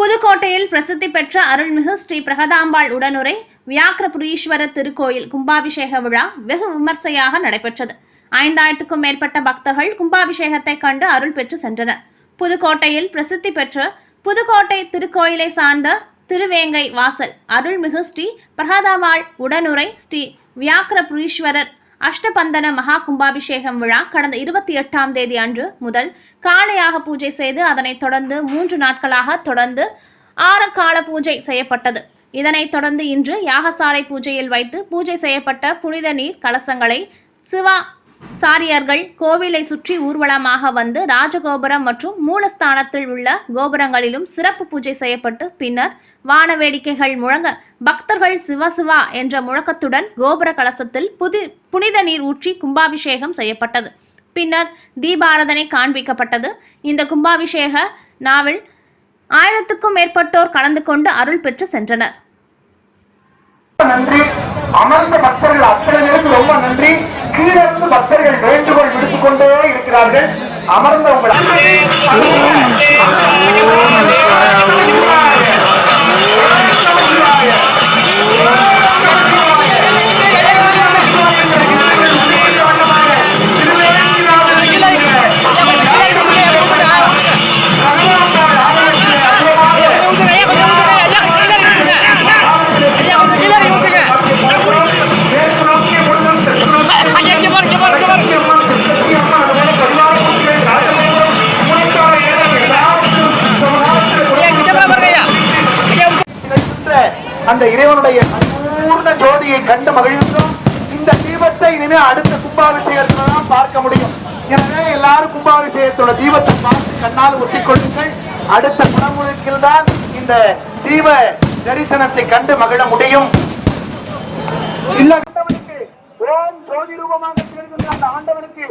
புதுக்கோட்டையில் பிரசித்தி பெற்ற அருள்மிகு ஸ்ரீ பிரகதாம்பாள் உடனுரை வியாக்கிரபுரீஸ்வரர் திருக்கோயில் கும்பாபிஷேக விழா வெகு விமர்சையாக நடைபெற்றது. ஐந்தாயிரத்துக்கும் மேற்பட்ட பக்தர்கள் கும்பாபிஷேகத்தை கண்டு அருள் பெற்று சென்றனர். புதுக்கோட்டையில் பிரசித்தி பெற்ற புதுக்கோட்டை திருக்கோயிலை சார்ந்த திருவேங்கை வாசல் அருள்மிகு ஸ்ரீ பிரகதாம்பாள் உடனுரை ஸ்ரீ வியாக்கிரபுரீஸ்வரர் அஷ்டபந்தன மகா கும்பாபிஷேகம் விழா கடந்த இருபத்தி எட்டாம் தேதி அன்று முதல் காளையாக பூஜை செய்து அதனைத் தொடர்ந்து மூன்று நாட்களாக தொடர்ந்து ஆறு கால பூஜை செய்யப்பட்டது. இதனைத் தொடர்ந்து இன்று யாகசாலை பூஜையில் வைத்து பூஜை செய்யப்பட்ட புனித நீர் கலசங்களை சிவா சாரியர்கள் கோவிலை சுற்றி ஊர்வலமாக வந்து ராஜகோபுரம் மற்றும் மூலஸ்தானத்தில் உள்ள கோபுரங்களிலும் சிறப்பு பூஜை செய்யப்பட்டு பின்னர் வான வேடிக்கைகள் முழங்க பக்தர்கள் சிவ சிவா என்ற முழக்கத்துடன் கோபுர கலசத்தில் புதி புனித நீர் ஊற்றி கும்பாபிஷேகம் செய்யப்பட்டது. பின்னர் தீபாரதனை காண்பிக்கப்பட்டது. இந்த கும்பாபிஷேக நாவில் ஆயிரத்துக்கும் மேற்பட்டோர் கலந்து கொண்டு அருள் பெற்று சென்றனர். அமர்ந்த பக்தர்கள் இருந்து பக்தர்கள் வேண்டுகோள் விடுத்துக் கொண்டே இருக்கிறார்கள். அமர்ந்த உங்களை அந்த இறைவனுடைய பூர்ண ஜோதியை கண்டு மகிழ்ந்தோம். இந்த தீபத்தை இனிமே அடுத்த கும்பாபிஷேகத்துல தான் பார்க்க முடியும். எனவே எல்லாரும் கும்பாபிஷேகத்தோட தீபத்தை பார்த்து கண்ணால் ஒட்டிக்கொள்ளுங்கள். அடுத்த குணமுழுக்கில் தான் இந்த தீப தரிசனத்தை கண்டு மகிழ முடியும். இல்ல ஆண்டவனுக்கு ஓம் ஜோதி ரூபமாக அந்த ஆண்டவனுக்கு